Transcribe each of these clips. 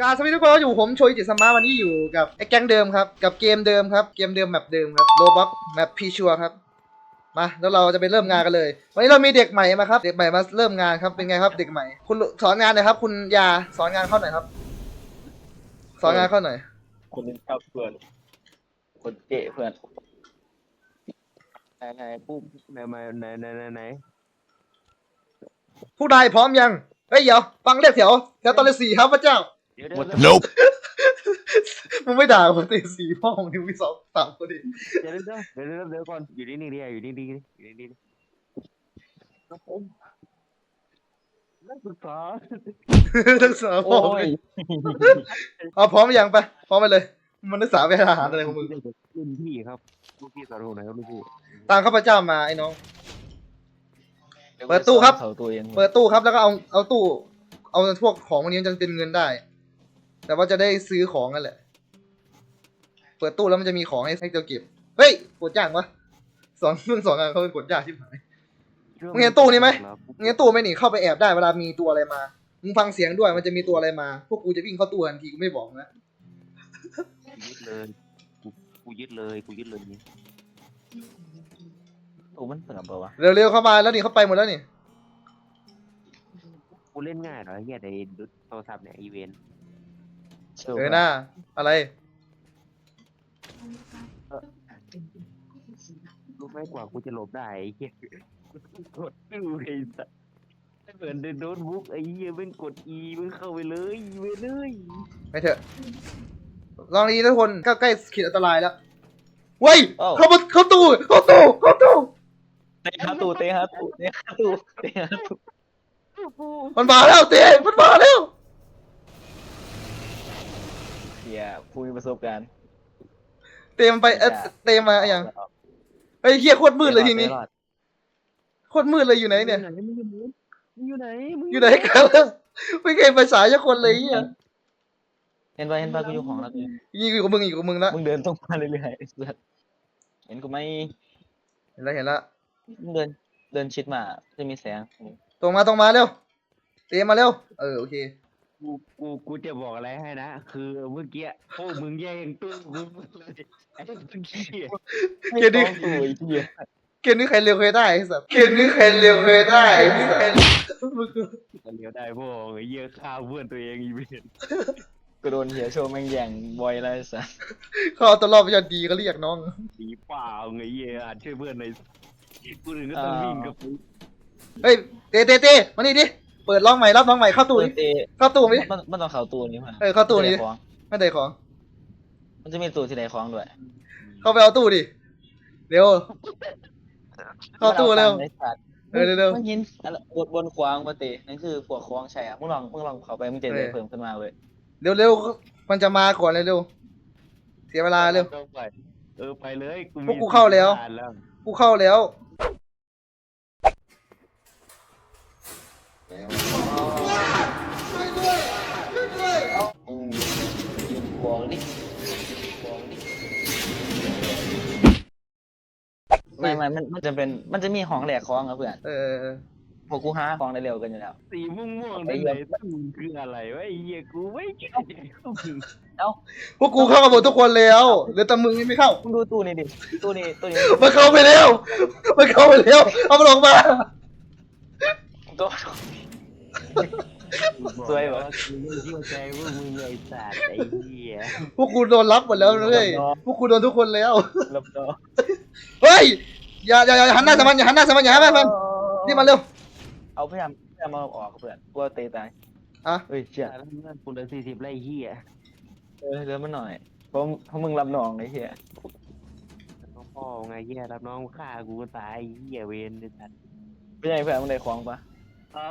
การสวัสดีทุกคนเราอยู่ผมโชยจิตสมาร์ทวันนี้อยู่กับไอ้แก๊งเดิมครับ กับเกมเดิมครับ เกมเดิมแมปเดิมครับโลบ็อกแมปพีชัวครับ มาแล้วเราจะไปเริ่มงานกันเลย วันนี้เรามีเด็กใหม่มาครับ เด็กใหม่มาเริ่มงานครับ เป็นไงครับ เด็กใหม่ คุณสอนงานหน่อยครับ คุณยาสอนงานเข้าหน่อยครับ สอนงานเข้าหน่อย คนนึงชอบเพื่อน คนเก๋เพื่อน ไหนไหนปุ๊บไหนมาไหนไหนไหนไหนผู้ใดพร้อมยัง เฮ้ยเดี๋ยวฟังเรียกแถวแถวตอนเลขสี่ครับพระเจ้า เดี๋ยวเดี๋ยว Nope. มึงไม่ด่าคนตีสี่พ่อมึงถึงมีสองสามคนดิเดี๋ยวเดี๋ยวเดี๋ยวเดี๋ยวเดี๋ยวก่อนอยู่นี่นี่ดิอยู่นี่นี่อยู่นี่นี่ครับผมนักศึกษาทั้งสามพ่อโอ้มึงยเอาพร้อมยังไปพร้อมไปเลย มันนักศึกษาไปทหารอะไรของมึงรุ่นพี่ครับรุ่นพี่สอนผมหน่อยครับรุ่นพี่ตามข้าพเจ้ามาไอ้น้อง เปิดตู้ครับ เขาตัวเองเปิดตู้ครับแล้วก็เอาเอาตู้ เอาพวกของพวกนี้มันจะเป็นเงินได้ แต่ว่าจะได้ซื้อของนั่นแหละ เปิดตู้แล้วมันจะมีของให้ให้เราเก็บ เฮ้ยกดยากวะสอนเรื่องสอนงานเขาเป็นกดยากที่ไหนมึงเห็นตู้นี้ไหมงั้นตู้ไม่หนีเข้าไปแอบได้เวลามีตัวอะไรมา มึงฟังเสียงด้วยมันจะมีตัวอะไรมา พวกกูจะวิ่งเข้าตู้ทันทีกูไม่บอกนะกูยึดเลยกูกูยึดเลยกูยึดเลยนี่โอ้มันเปิดเปล่าวะเร็วๆเข้ามาแล้วนี่เขาไปหมดแล้วนี่ กูเล่นง่ายเหรอเฮียในโทรศัพท์เนี่ยอีเวนต์ เออหน้า อะไร รู้ไหมกว่ากูจะหลบได้ไอ้เฮียกดตู้ไอ้สัสเหมือนในโน้ตบุ๊กไอ้เฮียเป็นกด E มันเข้าไปเลยอีเวนต์เลยไปเถอะ ลองดีทุกคนก็ใกล้ขีดอันตรายแล้วเว้ย อ้าว เข้ามาเข้าตู้ เข้าตู้ เข้าตู้ เตะหาตู้เตะหาตู้เตะหาตู้เตะหาตู้มันมาแล้วเต้มันมาแล้ว เฮีย ผู้มีประสบการณ์เต้มนไปเอ๊ะเต้มาอย่างเฮ้ยเฮียโคตรมืดเลยทีนี้ไม่รอดโคตรมืดเลยอยู่ไหนเนี่ยมึงอยู่ไหนมึงอยู่ไหนกันแล้วไม่เคยไปสายสักคนเลยเฮียเห็นป่ะเห็นป่ะกูอยู่ของแล้วกูนี่อยู่กับมึงอยู่กับมึงละมึงเดินตรงมาเรื่อยๆไอ้สัสเห็นกูไหมเห็นแล้วเห็นแล้วมึงเดินเดินชิดมาจะมีแสงตรงมาตรงมาเร็วเต้มาเร็วเออโอเค กูกูกูจะบอกอะไรให้นะ คือเมื่อกี้พวกมึงแย่งตู้มึงเลยไอ้พวกเหี้ยเกมนี้ไม่ต้องตู้ไอ้เหี้ยเกมนี้ใครเร็วเคยได้ไอ้สัสเกมนี้ใครเร็วเคยได้ไอ้สัสมึงคือเลี้ยวได้พวกไอ้เหี้ยฆ่าเพื่อนตัวเองอีเวนกูโดนเฮียโชว์แม่งแย่งบ่อยแล้วไอ้สัสเขาเอาตัวรอดไปจนดีก็เรียกน้องสีเปล่าไงเหี้ยอ่านช่วยเพื่อนในอยกูถึงก็ต้องวิ่งกับเฮ้ยเต้เต้เต้มานี่ดิ เปิดล็อกใหม่รับน้องใหม่เข้าตู้เปิดิดเตะเข้าตู้ดิมันมันต้องเข้าตู้นี้มาเออเข้าตู้นี้จะได้ของไม่ได้ของ มันจะมีตู้ที่ไหนของด้วย เข้าไปเอาตู้ดิเร็วเข้าตู้เร็วมันอาตังค์ไอ้สัตว์เออเร็วมันยินอะไรบนบนควางปกตินั่นคือพวกควางใช่อะมึงลองมึงลองเข้าไปมึงจะเอได้อเพิ่มขึ้นมาเว้ยเร็วเร็วมันจะมาก่อนเลยเร็วเสียเวลาเร็วไปเออไปเลยกูพวกกูเข้าแล้วอ่านแล้ว กูเข้าแล้ว ไม่ไม่มันมันจะเป็นมันจะมีของแหลกของอะเพื่อนเออเออเออพวกกูหาของได้เร็วกันอยู่แล้ว สีม่วงม่วงไอ้นั่นเหี้ไหยนตู้คืออะไรวะไอ้เหี้ยกูไม่เก็ตเข้าถึงพวกกูเข้ากันหมดทุกคนแล้วเหลือแต่มึงที่ไม่เข้ามึงดูตู้นี่ดิตู้นี้ตู้นี้มันเข้าไปแล้วมันเข้าไปแล้วเอามันออกมา ตู้สวยเหรอกูไม่เชื่อใจว่ามึงไอ้สัตว์ไอ้เหี้ยพวกกูโดนรับหมดแล้วเลยพวกกูโดนทุกคนแล้วรับดอเฮ้ย อย่าอย่าอย่าหันหน้าสมันอย่าหันหน้าสมันอย่าหันหน้าสมันนี่มาเร็ว เอาพยายามพยายามเอาออกเพื่อนกลัวเตะตายอะ เฮ้ยเชี่ยแล้วเพื่อนกูเหลือสี่สิบไล่เหี้ยเออเหลือมาหน่อยเพราะเพราะมึงรับน้องไอ้เหี้ยพ่อไงเหี้ยรับน้องฆ่ากูตายไอ้เหี้ยเวนไอ้สัตว์ไม่ใช่เพื่อนมึงได้ของปะ อ่า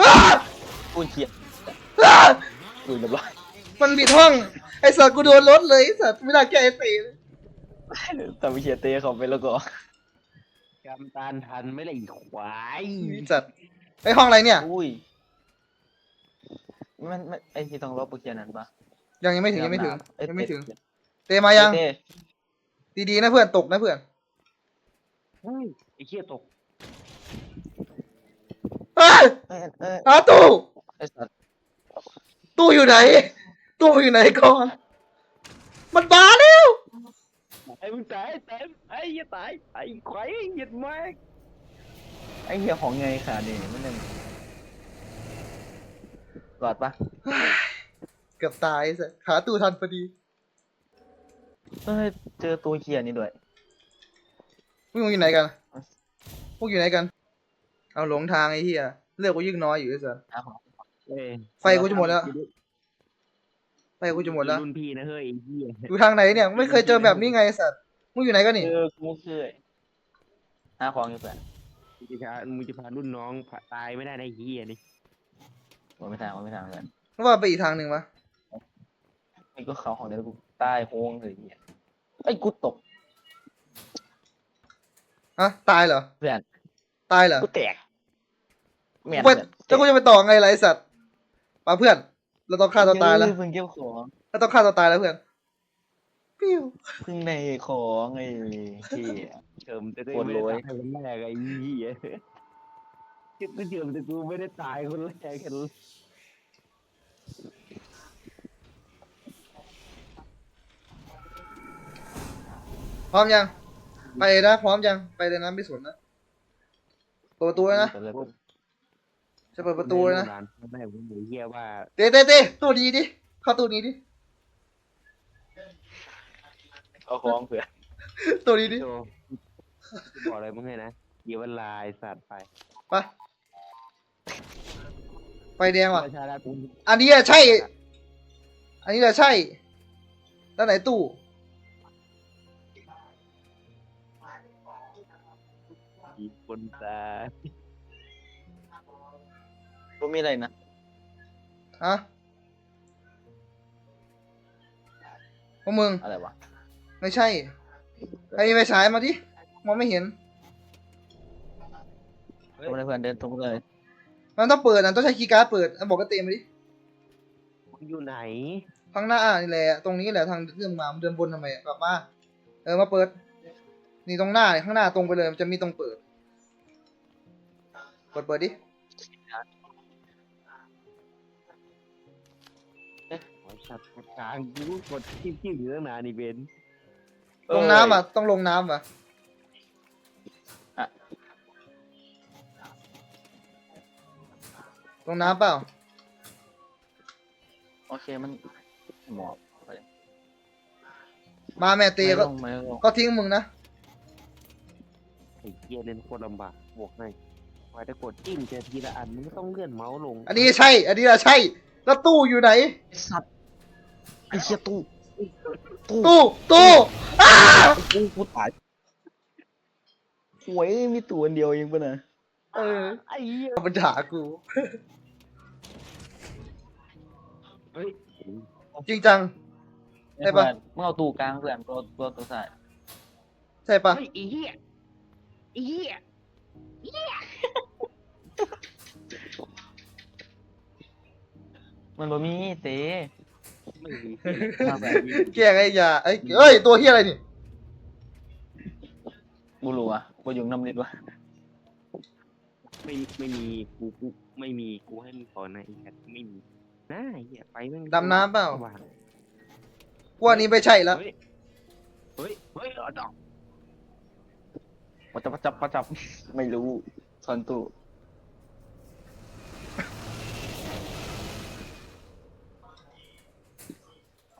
อ้ากูเขียดอ้ากูเรียบร้อยมันบิดห้อง ไอ้สัตว์กูโดนรถเลยไอ้สัตว์ไม่ได้แก้ไอ้ตีแต่วิเชียเตะเขาไปแล้วก็จำตานทันไม่เลยไอ้ควายไอ้สัตว์ไอ้ห้องอะไรเนี่ย อุ้ยมันมันไอ้ที่ต้องลบโปรเกียนั้นปะยังยังไม่ถึงยังไม่ถึงเอ้ยังไม่ถึง เตะเตมายัง เตะดีๆนะเพื่อนตกนะเพื่อน เฮ้ยไอ้เหี้ยตก เอ้ย เอ้ยเอ้ย หาตู้ไอ้สัตว์ตู้อยู่ไหน ตู้อยู่ไหนก่อน มันบาแล้วไอ้มึงตายตายไอ้เหี้ยตายไอ้ควายเหยียดมากไอ้เหี้ยของไงขาดนี่มันยังหลอดปะเกือบตายสิหาตู้ทันพอดีเฮ้ยเจอตัวเขียนี่ด้วยพวกมึงอยู่ไหนกันพวกอยู่ไหนกัน เอาหลงทางไอ้เหี้ย เลือกกูยิ่งน้อยอยู่ไอ้สัสอะของเอ้ยไฟกูจะหมดแล้ว ไฟกูจะหมดแล้วรุ่นพี่นะเฮ้ยไอ้เหี้ยอยู่ทางไหนเนี่ยไม่เคยเจอแบบนี้ไงไอ้สัสมึงอยู่ไหนกันนี่เจอกูเคยหาของอยู่เพื่อนมึงจะพามึงจะพารุ่นน้องผ่าตายไม่ได้ในะไอ้เหี้ยนี่ว่าไม่ทางว่าไม่ทางเพื่อนไม่ว่าไปอีกทางหนึ่งวะนี่ก็เขาของเดี๋ยวกูใต้โค้งเลยเหี้ยไอ้ยกูตกฮะตายเหรอเพื่อนตายเหรอกูแตก แม่นเว้ยเพื่อนแล้วกูจะไปต่อไงล่ะไอ้สัตว์ปาเพื่อน เราต้องฆ่าตัวตายแล้วเพิ่งเก็บของเราต้องฆ่าตัวตายแล้วเพื่อนปิ้วเพิ่งในของไอ้ที่เฉิมแต่ตัวคนรวยไม่ได้ตายคนแรกไอ้เหี้ยกูเฉิมแต่กูไม่ได้ตายคนแรกกันพร้อมยัง ไปนะพร้อมยังไปเลยนะไม่สนนะเปิดประตูเลยนะ จะเปิดประตูเลยนะไม่ได้ผมบอกเหี้ยว่าเต้เต้เต้ตู้ดีดิเข้าตู้นี้ดิเอาของเพื่อนตู้นี้ดิโจกูบอกอะไรมึงให้นะเดี๋ยวเวลาไอ้สัตว์ไปไปไฟแดงว่ะประชาราตุนอันนี้อะใช่ อันนี้แหละใช่แล้วไหนตู้อีกคนตาย กูมีอะไรนะฮะพวกมึง อะไรวะไม่ใช่ใครมีไฟฉายมาดิมองไม่เห็นกูไม่ได้เพื่อนเดินตรงเลยมันต้องเปิดอะต้องใช้คีย์การ์ดเปิดอะบอกก็เต็มไปดิ มึงอยู่ไหน ข้างหน้านี่แหละ ตรงนี้แหละทางเรื่องมามันเดินบนทำไมอะกลับมา เออมาเปิด นี่ตรงหน้าเนี่ยข้างหน้าตรงไปเลยมันจะมีตรงเปิดเปิดเปิดดิ สัตว์กดกลางกูกดที่ที่เหลือตั้งนานนี่เบนลงน้ำอะต้องลงน้ำอะอะลงน้ำเปล่า โอเคมันหมอบไปมาแม่ตีไม่ก็ลงไม่ลงก็ทิ้งมึงนะไอ้เหี้ยเล่นโคตรลำบากบวกให้พอจะกดจิ้มเจอทีละอันมึงก็ต้องเลื่อนเมาส์ลงอันนี้ใช่ อันนี้ละใช่ แล้วตู้อยู่ไหน ไอ้สัตว์ ไอ้เชี่ยตู้ตู้ตู้ตู้อ้ากูกูตายหวยมีตัวอันเดียวเองปะนะเออไอ้เหี้ยมันด่ากูเฮ้ยจริงจัง ใช่ปะ เมื่อเอาตู้กลางเพื่อนตัวตัวตัวสายใช่ปะเฮ้ยไอ้เหี้ยไอ้เหี้ยมันบ่มีเต๋ ไม่มีมาแบบแกล้งไอ้ยาเอ้ยเอ้ยตัวเฮียอะไรนี่บูรัวกูอยู่น้ำนิดวะไม่ไม่มีกูกูไม่มีกูให้มึงก่อนนะไอ้แคทไม่มีน่าไอ้เหี้ยไปแม่งดำน้ำเปล่าสว่งกูว่านี้ไม่ใช่แล้วเฮ้ยเฮ้ยเฮ้ยเอาดอกประจับประจับประจับไม่รู้ซ่อนตู้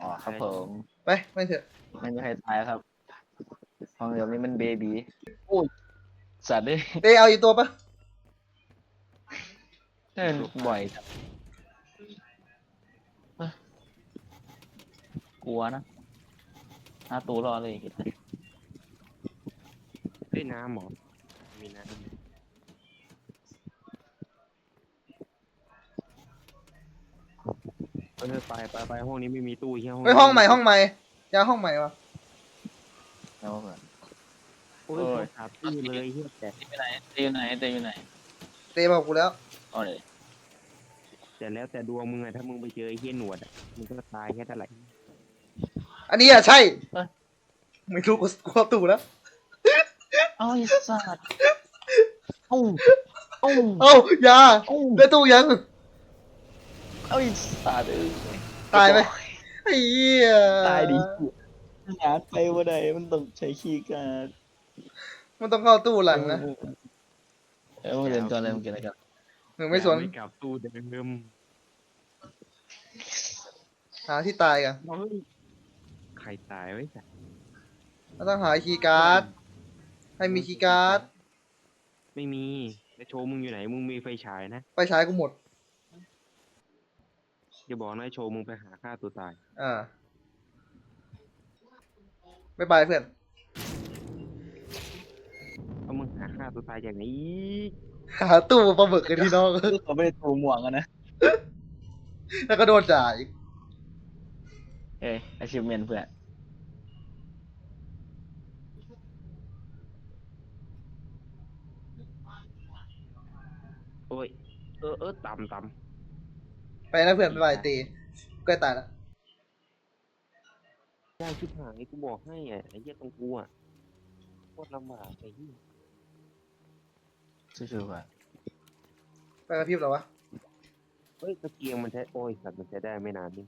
อ๋อครับผมไปไม่เถอะไม่มีใครตายครับห้องเดียวนี้มันเบบีโอ้ยสัตว์เด้ยเต้เอาอีกตัวปะเล่นบ่อยจังเอ้ยกลัวนะหน้าตูรอเลยอีกด้วยน้ำเหรอมีน้ำ เออไปไปไปห้องนี้ไม่มีตู้เฮียห้องเฮ้ยห้องใหม่ห้องใหม่ยาห้องใหม่วะแล้วเพื่อนโอ้ยโอ้ยโทรศัพท์ตู้เลยเฮียแต่เตอยู่ไหนเตอยู่ไหนเตอยู่ไหนเต้บอกกูแล้วเอาเลยแต่แล้วแต่ดวงมึงอะถ้ามึงไปเจอไอ้เฮียหนวดอะมึงก็ตายแค่เท่าไหร่อันนี้อะใช่ไม่รู้กูกูเอาตู้แล้วเอ้าไอ้สัตว์เอ้าเอ้าเอ้ายาเอ้า ได้ตู้ยัง เอ้ยตายเอ้ยตายไหมไอ้เหี้ยตายดิหาไปว่าใดมันต้องใช้คีย์การ์ดมันต้องเข้าตู้หลังนะเออมึงเรียนก่อนเลยมึงกินอะไรกันหนึ่งไม่สนไม่กลับตู้เดิมหาที่ตายกันเฮ้ยใครตายไว้จ้ะเราต้องหาคีย์การ์ดให้มีคีย์การ์ดไม่มีแล้วโชว์มึงอยู่ไหนมึงมีไฟฉายนะไปใช้กูหมด อย่าบอกนะไอ้โชว์มึงไปหาฆ่าตัวตาย อ่าบายบายเพื่อน เอามึงหาฆ่าตัวตายอย่างนี้หาตู้ปลาหมึกกันพี่น้อง เขาไม่ได้ตูหมวกกันนะ แล้วก็โดนจ่ายอีกเอ้ย achievement เพื่อน โอ้ย เออเออต่ำต่ ไปนะเพื่อนบายบายตีใกล้ตายแล้วำยากชิบหายกูบอกให้อะไอ้เหี้ยตรงกูอะโคตรลำบากไอ้เหี้ยชื่อๆเพื่อนไปกระพริบเหรอวะเฮ้ยตะเกียงมันใช้โอ้ยสัตว์มันใช้ได้ไม่นานนี่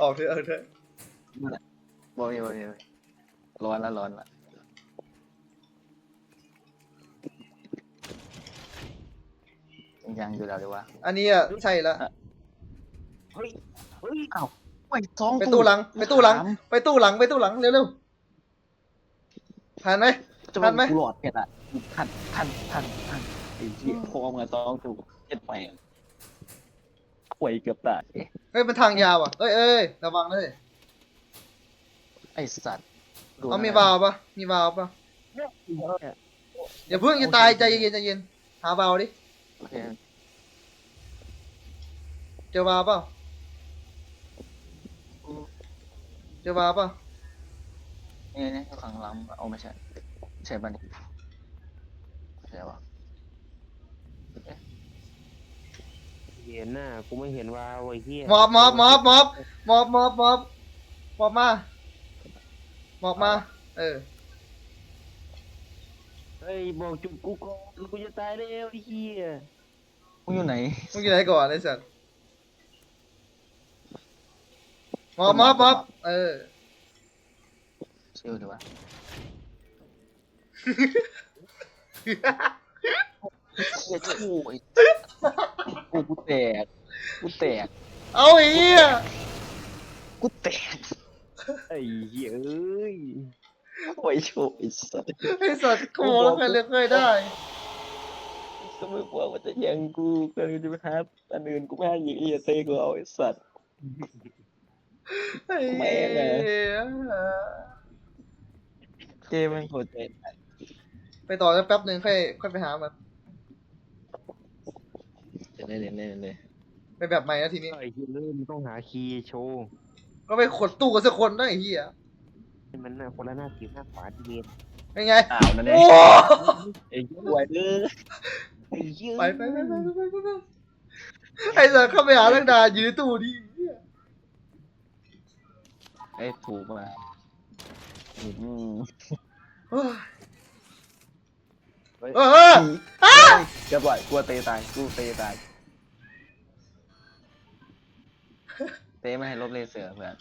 ออกเถอะออกเถอะบอกมีบอกมีร้อนละร้อนละ ยังอยู่แล้วดีวะอันนี้อะใช่แล้วเฮ้ยเฮ้ยไปท้องไปตู้หลัง ไปตู้หลัง ไปตู้หลังไปตู้หลังเร็วๆผ่านไหมจะทันไหมกูหลอดเพชรอะทันทันทันทันไอ้เหี้ยพอเอามาต้องถูกเจ็ดไปป่วยเกือบตายเฮ้ยมันทางยาวอะเอ้ยเอ้ยระวังเลยไอ้สัตว์ดูเอามีนะวาล์วปะมีวาล์วปะอย่าเพิ่งจะตายใจเย็นใจเย็นหาวาล์วดิ โอเคเจอวาล์วเปล่าเจอวาล์วเปล่านี่นี่ข้างหลังเอาไม่ใช่ใช่ป่ะนี่ใช่ป่ะเห็นหน้ากูไม่เห็นว่าไอ้เหี้ยหมอบหมอบหมอบหมอบหมอบหมอบหมอบหมอบมาหมอบมา เออ เฮ้ยบอกจุดกูก่อนกูจะตายแล้วไอ้เหี้ยมึงอยู่ไหนมึงอยู่ไหนก่อนไอ้สัตว์หมอบหมอบหมอบเออชื่อดีวะเหี้ยชู้ไอ้กูกูแตกกูแตกเอาไอ้เหี้ยกูแตกไอ้เหี้ยเอ้ย โอ้ยโชว์ไอ้สัตว์ไอ้สัตว์โกูแล้วใครเลือกเคยได้ก็ไม่กลัวว่าจะแย่งกูก็เลยจะไปหาอันอื่นกูไม่ให้ยิงไอ้เหี้ยเตะกูเอาไอ้สัตว์ไอ้แม่เหี้งยเจมันโคตรเจ็บไปต่อสักแป๊บหนึ่งค่อยค่อยไปหามันเล่นเล่นเล่นเล่นไปแบบใหม่นะทีนี้ไอ้เหี้ยเริ่มงต้องหาคีย์โชว์ก็ไปขดตู้กันสักคนได้ไอ้เหี้ยให้ มันน่ะคนละหน้าทีหน้าขวาที่เวนเป็นไงอ้าวนั่นเอโอ้งไอ้เหี้ยไหวเด้อไอ้เหี้ยไปไปไปไปไปไปไปไอ้สัตว์เข้าไปหาตั้งนานอยู่ในตู้ดิไอ้ถูกมาอืมเฮ้ยเฮ้ยเออเออเกือบไหวกลัวเตะตายกูเตะตาย เตะไม่ให้ลบเลเซอร์เพื่อน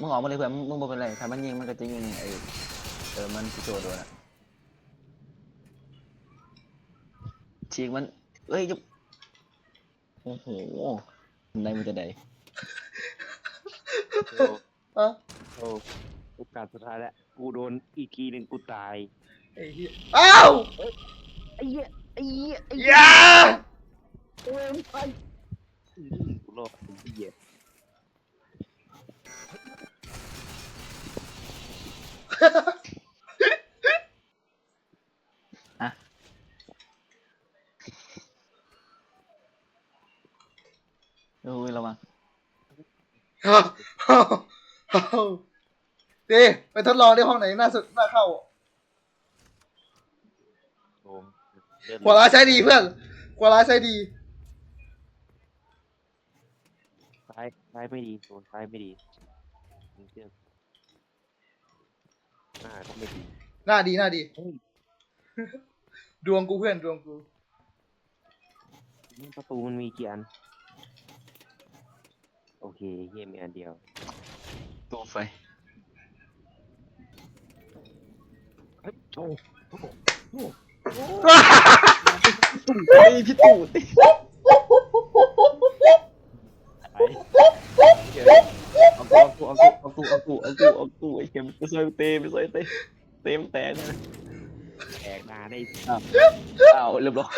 มึงออกมาเลยเพื่อนมึงมึงบอกเป็นไรถ้ามันยิงมันก็จะยิงไอ้เออมันโจโดนอะฉีกมันเอ้ยจะโอ้โหได้มันจะได้โอ้อะโอ้โอกาสสุดท้ายแล้วกูโดนอีกทีหนึ่งกูตายไอ้เหี้ยอ้าวไอ้เหี้ยไอ้เหี้ยไอ้อเหี้ยย่าโอ้ยไปอื้อกูรอดไอ้เหี้ย โอ้ยระวังเอาเอาเอาดีไปทดลองที่ห้องไหนน่าสุดน่าเข้าโอ้เดินหัวร้ายใช้ดีเพื่อนหัวร้ายใช้ดี ซ้ายซ้ายไม่ดีโดนซ้ายไม่ดีมึงเชื่อ หน้าก็ไม่ดีหน้าดีหน้าดีเฮ้ยดวงกูเพื่อนดวงกูประตูมันมีกี่อัน โอเคเฮียมีอันเดียว ตัวไฟเฮ้ยโอ้เฮ้ยพี่ตู่ติไปเฮ้ยเอา กูเอากูเอากูเอากูเอากูเอากูไอ้เข็มไปซอยเตะไปซอยเตะเตะมันแตกนะแตกมาได้อ้าวเรียบร้อย